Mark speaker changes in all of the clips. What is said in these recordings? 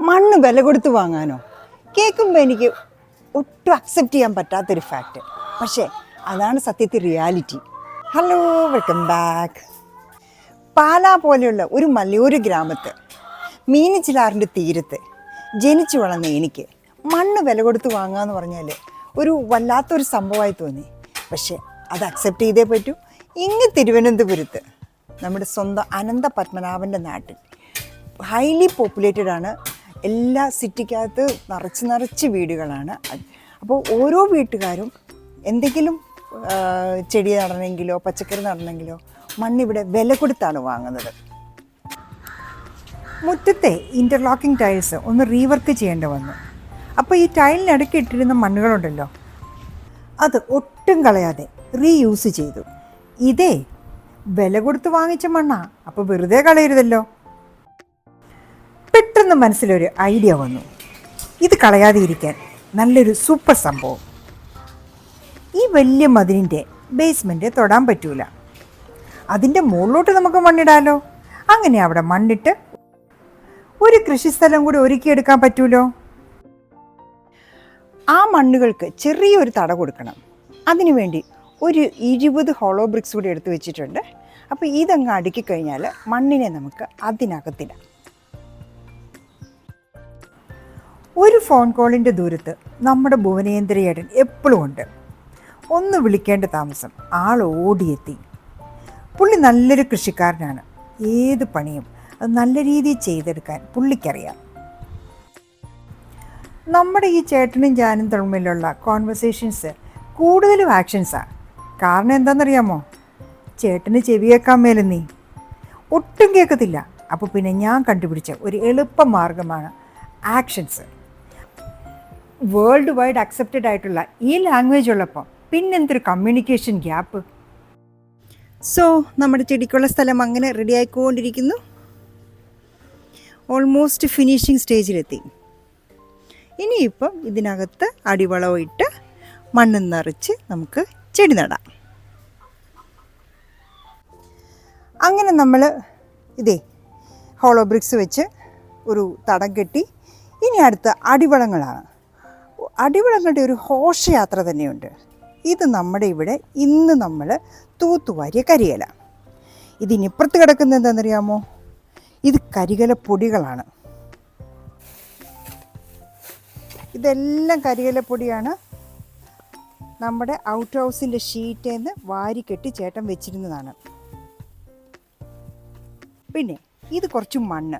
Speaker 1: മണ്ണ് വില കൊടുത്ത് വാങ്ങാനോ? കേൾക്കുമ്പോൾ എനിക്ക് ഒട്ടും അക്സെപ്റ്റ് ചെയ്യാൻ പറ്റാത്തൊരു ഫാക്റ്റ് പക്ഷേ അതാണ് സത്യത്തിൽ reality hello welcome back Pala പോലെയുള്ള ഒരു മലയോര ഗ്രാമത്ത് മീനച്ചിലാറിന്റെ തീരത്ത് ജനിച്ചു വളർന്ന എനിക്ക് മണ്ണ് വില കൊടുത്ത് വാങ്ങാന്ന് പറഞ്ഞാൽ ഒരു വല്ലാത്തൊരു സംഭവമായി തോന്നി. പക്ഷേ അത് അക്സെപ്റ്റ് ചെയ്തേ പറ്റൂ. ഇങ്ങ് തിരുവനന്തപുരത്ത് നമ്മുടെ സ്വന്തം അനന്ത പത്മനാഭന്റെ നാട്ടിൽ ഹൈലി പോപ്പുലേറ്റഡ് ആണ് എല്ലാ സിറ്റിക്കകത്ത് നിറച്ച് നിറച്ച് വീടുകളാണ്. അപ്പോൾ ഓരോ വീട്ടുകാരും എന്തെങ്കിലും ചെടി നടണമെങ്കിലോ പച്ചക്കറി നടണമെങ്കിലോ മണ്ണിവിടെ വില കൊടുത്താണ് വാങ്ങുന്നത്. മുറ്റത്തെ ഇന്റർലോക്കിംഗ് ടൈൽസ് ഒന്ന് റീവർക്ക് ചെയ്യേണ്ടി വന്നു. അപ്പോൾ ഈ ടൈലിനടുക്കി ഇട്ടിരുന്ന മണ്ണുകളുണ്ടല്ലോ അത് ഒട്ടും കളയാതെ റീയൂസ് ചെയ്തു. ഇതേ വില കൊടുത്ത് വാങ്ങിച്ച മണ്ണാണ് അപ്പോൾ വെറുതെ കളയരുതല്ലോ. പെട്ടെന്ന് മനസ്സിലൊരു ഐഡിയ വന്നു. ഇത് കളയാതെ ഇരിക്കാൻ നല്ലൊരു സൂപ്പർ സംഭവം. ഈ വലിയ മതിലിന്റെ ബേസ്മെന്റ് തൊടാൻ പറ്റൂല. അതിന്റെ മുകളിലോട്ട് നമുക്ക് മണ്ണിടാലോ? അങ്ങനെ അവിടെ മണ്ണിട്ട് ഒരു കൃഷിസ്ഥലം കൂടി ഒരുക്കിയെടുക്കാൻ പറ്റൂലോ? ആ മണ്ണുകൾക്ക് ചെറിയൊരു തട കൊടുക്കണം. അതിനുവേണ്ടി ഒരു ഇരുപത് ഹോളോ ബ്രിക്സ് കൂടി എടുത്തു വെച്ചിട്ടുണ്ട്. അപ്പോൾ ഇതങ്ങ് അടുക്കി കഴിഞ്ഞാൽ മണ്ണിനെ നമുക്ക് അതിനകത്തിടാം. ഒരു ഫോൺ കോളിന്റെ ദൂരത്ത് നമ്മുടെ ഭുവനേന്ദ്രയേടൻ എപ്പോഴും ഉണ്ട്. ഒന്ന് വിളിക്കേണ്ട താമസം ആൾ ഓടിയെത്തി. പുള്ളി നല്ലൊരു കൃഷിക്കാരനാണ്. ഏത് പണിയും അത് നല്ല രീതിയിൽ ചെയ്തെടുക്കാൻ പുള്ളിക്കറിയാം. നമ്മുടെ ഈ ചേട്ടനും ജാനും തമ്മിലുള്ള കോൺവെർസേഷൻസ് കൂടുതലും ആക്ഷൻസാണ് കാരണം എന്താണെന്നറിയാമോ? ചേട്ടന് ചെവിയേക്കാൻ മേലെ നീ ഒട്ടും കേൾക്കത്തില്ല. അപ്പോൾ പിന്നെ ഞാൻ കണ്ടുപിടിച്ച ഒരു എളുപ്പ മാർഗമാണ് ആക്ഷൻസ് വേൾഡ് വൈഡ് അക്സെപ്റ്റഡ് ആയിട്ടുള്ള ഈ ലാംഗ്വേജ് ഉള്ളപ്പോൾ പിന്നെന്തൊരു കമ്മ്യൂണിക്കേഷൻ ഗ്യാപ്പ് സോ നമ്മുടെ ചെടിക്കുള്ള സ്ഥലം അങ്ങനെ റെഡി ആയിക്കൊണ്ടിരിക്കുന്നു. ഓൾമോസ്റ്റ് ഫിനിഷിങ് സ്റ്റേജിലെത്തി ഇനിയിപ്പം ഇതിനകത്ത് അടിവളവും ഇട്ട് മണ്ണ് നിറച്ച് നമുക്ക് ചെടി നടാം. അങ്ങനെ നമ്മൾ ഇതേ ഹോളോ ബ്രിക്സ് വെച്ച് ഒരു തടം കെട്ടി. ഇനി അടുത്ത അടിവളങ്ങളാണ്. അടിവളങ്ങളുടെ ഒരു ഘോഷയാത്ര തന്നെയുണ്ട്. ഇത് നമ്മുടെ ഇവിടെ ഇന്ന് നമ്മൾ തൂത്തുവാരിയ കരിയില. ഇതിനിപ്പുറത്ത് കിടക്കുന്നത് എന്താണെന്നറിയാമോ? ഇത് കരികല പൊടികളാണ്. ഇതെല്ലാം കരികല പൊടിയാണ് നമ്മുടെ ഔട്ട് ഹൗസിന്റെ ഷീറ്റിൽ നിന്ന് വാരിക്കെട്ടി ചേട്ടൻ വെച്ചിരുന്നതാണ്. പിന്നെ ഇത് കുറച്ച് മണ്ണ്.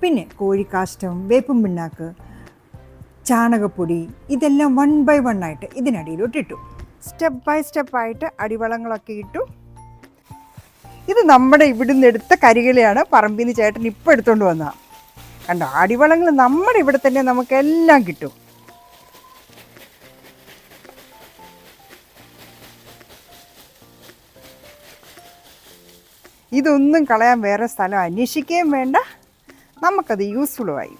Speaker 1: പിന്നെ കോഴിക്കാഷ്ടം വേപ്പും പിണ്ണാക്ക് ചാണകപ്പൊടി ഇതെല്ലാം വൺ ബൈ വൺ ആയിട്ട് ഇതിനടിയിലോട്ട് ഇട്ടു സ്റ്റെപ്പ് ബൈ സ്റ്റെപ്പ് സ്റ്റെപ്പായിട്ട് അടിവളങ്ങളൊക്കെ ഇട്ടു. ഇത് നമ്മുടെ ഇവിടുന്ന് എടുത്ത കരികളെയാണ് പറമ്പിൽ നിന്ന് ചേട്ടൻ ഇപ്പോൾ എടുത്തുകൊണ്ട് വന്ന. കണ്ടോ അടിവളങ്ങൾ നമ്മുടെ ഇവിടെ തന്നെ നമുക്കെല്ലാം കിട്ടും. ഇതൊന്നും കളയാൻ വേറെ സ്ഥലം അന്വേഷിക്കുകയും വേണ്ട. നമുക്കത് യൂസ്ഫുള്ളുമായി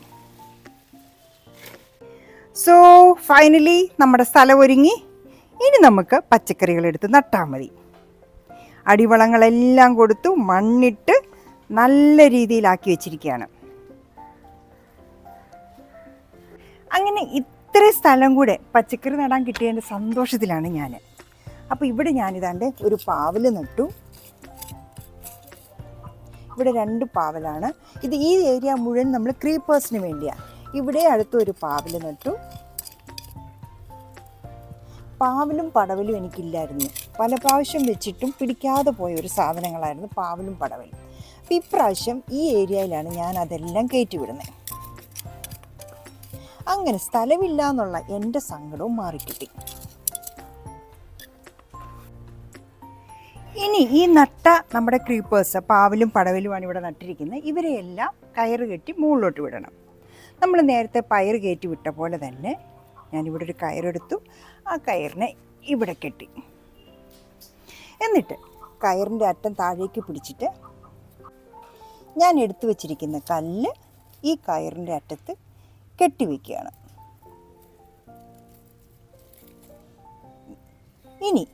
Speaker 1: ഫൈനലി നമ്മുടെ സ്ഥലം ഒരുങ്ങി. ഇനി നമുക്ക് പച്ചക്കറികൾ എടുത്ത് നട്ടാൽ മതി. അടിവളങ്ങളെല്ലാം കൊടുത്തു മണ്ണിട്ട് നല്ല രീതിയിലാക്കി വെച്ചിരിക്കുകയാണ്. അങ്ങനെ ഇത്ര സ്ഥലം കൂടെ പച്ചക്കറി നടാൻ കിട്ടിയതിന്റെ സന്തോഷത്തിലാണ് ഞാൻ. അപ്പോൾ ഇവിടെ ഞാനിതാണ്ട് ഒരു പാവൽ നട്ടു. ഇവിടെ രണ്ട് പാവലാണ്. ഇത് ഈ ഏരിയ മുഴുവൻ നമ്മൾ ക്രീപ്പേഴ്സിന് വേണ്ടിയാണ് ഇവിടെ അടുത്തൊരു പാവൽ നട്ടു. പാവലും പടവലും എനിക്കില്ലായിരുന്നു. പല പ്രാവശ്യം വെച്ചിട്ടും പിടിക്കാതെ പോയ ഒരു സാധനങ്ങളായിരുന്നു പാവലും പടവലും. അപ്പം ഇപ്രാവശ്യം ഈ ഏരിയയിലാണ് ഞാൻ അതെല്ലാം കയറ്റിവിടുന്നത്. അങ്ങനെ സ്ഥലമില്ല എന്നുള്ള എന്റെ സങ്കടവും മാറിക്കിട്ടി. ഇനി ഈ നട്ട നമ്മുടെ ക്രീപ്പേഴ്സ് പാവലും പടവലുമാണ് ഇവിടെ നട്ടിരിക്കുന്നത്. ഇവരെയെല്ലാം കയറ് കെട്ടി മുകളിലോട്ട് വിടണം. നമ്മൾ നേരത്തെ പയർ കയറ്റി വിട്ട പോലെ തന്നെ ഞാനിവിടെ ഒരു കയറെടുത്തു. ആ കയറിനെ ഇവിടെ കെട്ടി. എന്നിട്ട് കയറിന്റെ അറ്റം താഴേക്ക് പിടിച്ചിട്ട് ഞാൻ എടുത്തു വച്ചിരിക്കുന്ന കല്ല് ഈ കയറിന്റെ അറ്റത്ത് കെട്ടിവെക്കുകയാണ് ഇനി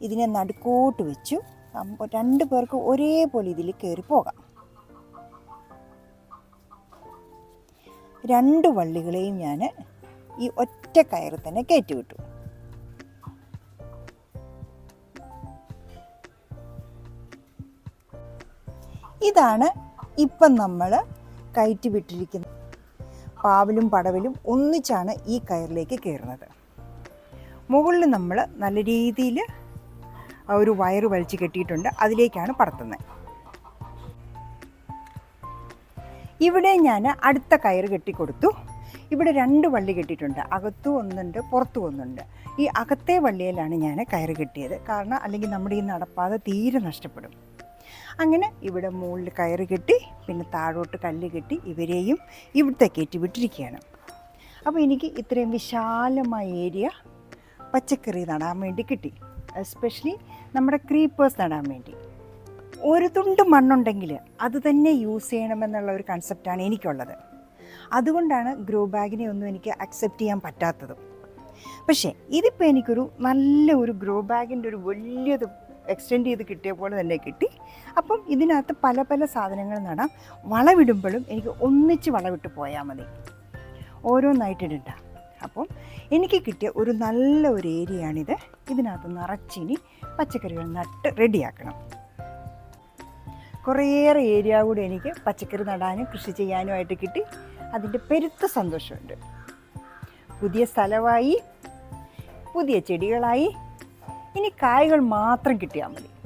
Speaker 1: ഇതിനെ നടുക്കോട്ട് വെച്ചു. രണ്ട് പേർക്ക് ഒരേപോലെ ഇതിൽ കയറി പോകാം. രണ്ട് വള്ളികളെയും ഞാൻ ഈ ഒറ്റ കയറിൽ തന്നെ കയറ്റി വിട്ടു ഇതാണ് ഇപ്പം നമ്മൾ കയറ്റി വിട്ടിരിക്കുന്നത് പാവലും പടവലും ഒന്നിച്ചാണ് ഈ കയറിലേക്ക് കയറുന്നത്. മുകളിൽ നമ്മൾ നല്ല രീതിയിൽ ഒരു വയറ് വലിച്ചു കെട്ടിയിട്ടുണ്ട്. അതിലേക്കാണ് പടത്തുന്നത് ഇവിടെ ഞാൻ അടുത്ത കയർ കെട്ടിക്കൊടുത്തു. ഇവിടെ രണ്ട് വള്ളി കെട്ടിയിട്ടുണ്ട്. അകത്തും ഒന്നുണ്ട് പുറത്തു ഒന്നുണ്ട്. ഈ അകത്തെ വള്ളിയിലാണ് ഞാൻ കയർ കെട്ടിയത്. കാരണം അല്ലെങ്കിൽ നമ്മുടെ ഈ നടപ്പാത തീരെ നഷ്ടപ്പെടും. അങ്ങനെ ഇവിടെ മുകളിൽ കയറ് കെട്ടി പിന്നെ താഴോട്ട് കല്ല് കെട്ടി ഇവരെയും ഇവിടുത്തെ കയറ്റി വിട്ടിരിക്കുകയാണ്. അപ്പോൾ എനിക്ക് ഇത്രയും വിശാലമായ ഏരിയ പച്ചക്കറി നടാൻ വേണ്ടി കിട്ടി. എസ്പെഷ്യലി നമ്മുടെ ക്രീപ്പേഴ്സ് നടാൻ വേണ്ടി. ഒരു തുണ്ട് മണ്ണുണ്ടെങ്കിൽ അത് തന്നെ യൂസ് ചെയ്യണമെന്നുള്ള ഒരു കൺസെപ്റ്റാണ് എനിക്കുള്ളത്. അതുകൊണ്ടാണ് ഗ്രോ ബാഗിനെ ഒന്നും എനിക്ക് അക്സെപ്റ്റ് ചെയ്യാൻ പറ്റാത്തത്. പക്ഷേ ഇതിപ്പോൾ എനിക്കൊരു നല്ല ഒരു ഗ്രോ ബാഗിന്റെ ഒരു വലിയത് എക്സ്റ്റെൻഡ് ചെയ്ത് കിട്ടിയ പോലെ തന്നെ കിട്ടി. അപ്പം ഇതിനകത്ത് പല പല സാധനങ്ങൾ നടാം. വളവിടുമ്പോഴും എനിക്ക് ഒന്നിച്ച് വളവിട്ട് പോയാൽ മതി. ഓരോന്നായിട്ട് ഇടണ്ട. അപ്പം എനിക്ക് കിട്ടിയ ഒരു നല്ല ഒരു ഏരിയയാണിത് ഇതിനകത്ത് നിറച്ചിനി പച്ചക്കറികൾ നട്ട് റെഡിയാക്കണം കുറേയേറെ ഏരിയ കൂടി എനിക്ക് പച്ചക്കറി നടാനും കൃഷി ചെയ്യാനുമായിട്ട് കിട്ടി. അതിന്റെ പെരുത്ത സന്തോഷമുണ്ട്. പുതിയ സ്ഥലമായി പുതിയ ചെടികളായി ഇനി കായകൾ മാത്രം കിട്ടിയാൽ മതി.